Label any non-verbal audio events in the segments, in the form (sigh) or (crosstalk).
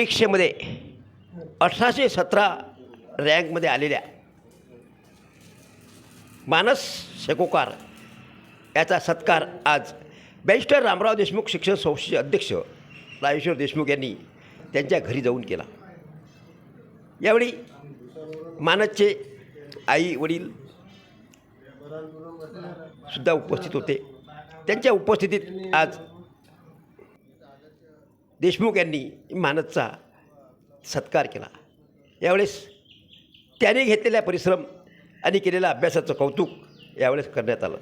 परीक्षेमध्ये अठराशे सतरा रँकमध्ये आलेल्या मानस शेकोकार याचा सत्कार आज बॅरिस्टर रामराव देशमुख शिक्षण संस्थेचे अध्यक्ष राजेश्वर देशमुख यांनी त्यांच्या घरी जाऊन केला. यावेळी मानसचे आई वडील सुद्धा उपस्थित होते. त्यांच्या उपस्थितीत आज देशमुख यांनी मानसचा सत्कार केला. यावेळेस त्याने घेतलेल्या परिश्रम आणि केलेल्या अभ्यासाचं कौतुक यावेळेस करण्यात आलं.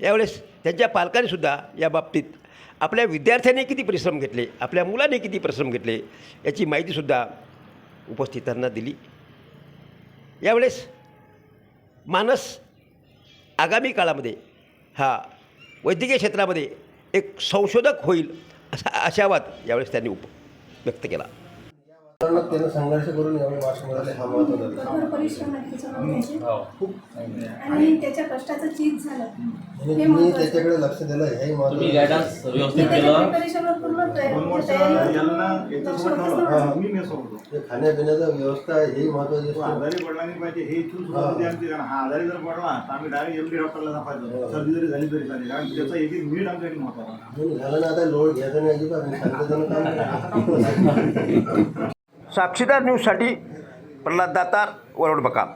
यावेळेस त्यांच्या पालकांनीसुद्धा या बाबतीत आपल्या विद्यार्थ्यांनी किती परिश्रम घेतले आपल्या मुलाने किती परिश्रम घेतले याची माहितीसुद्धा उपस्थितांना दिली. यावेळेस मानस आगामी काळामध्ये हा वैद्यकीय क्षेत्रामध्ये एक संशोधक होईल असा आशावाद यावेळेस त्यांनी उप व्यक्त केला. त्यानं संघर्ष करून मार्क्स मिळाले हा महत्त्वाचा. आणि त्याच्या कष्टाचं चीज झालं. हे तुम्ही महत्वाचं. त्याच्याकडे लक्ष दिलं तुम्ही महत्वाचं मी. मी खाण्यापिण्याचा व्यवस्था हेही महत्वाची असते आजारी पडला नाही पाहिजे हे आमची. कारण हा आजारी जर पडला तर आम्ही डायरेक्ट एम डी डॉक्टरला दाखवायचो सर्दी जरी झाली तरी चालेल. कारण त्याचा एक मिनिट आमच्यासाठी महत्त्वाचा झालं ना आता लोड घ्यायचा नाही अजिबात. काम (laughs) साक्षीदार न्यूजसाठी प्रल्हाद दातार वरवड बकाम.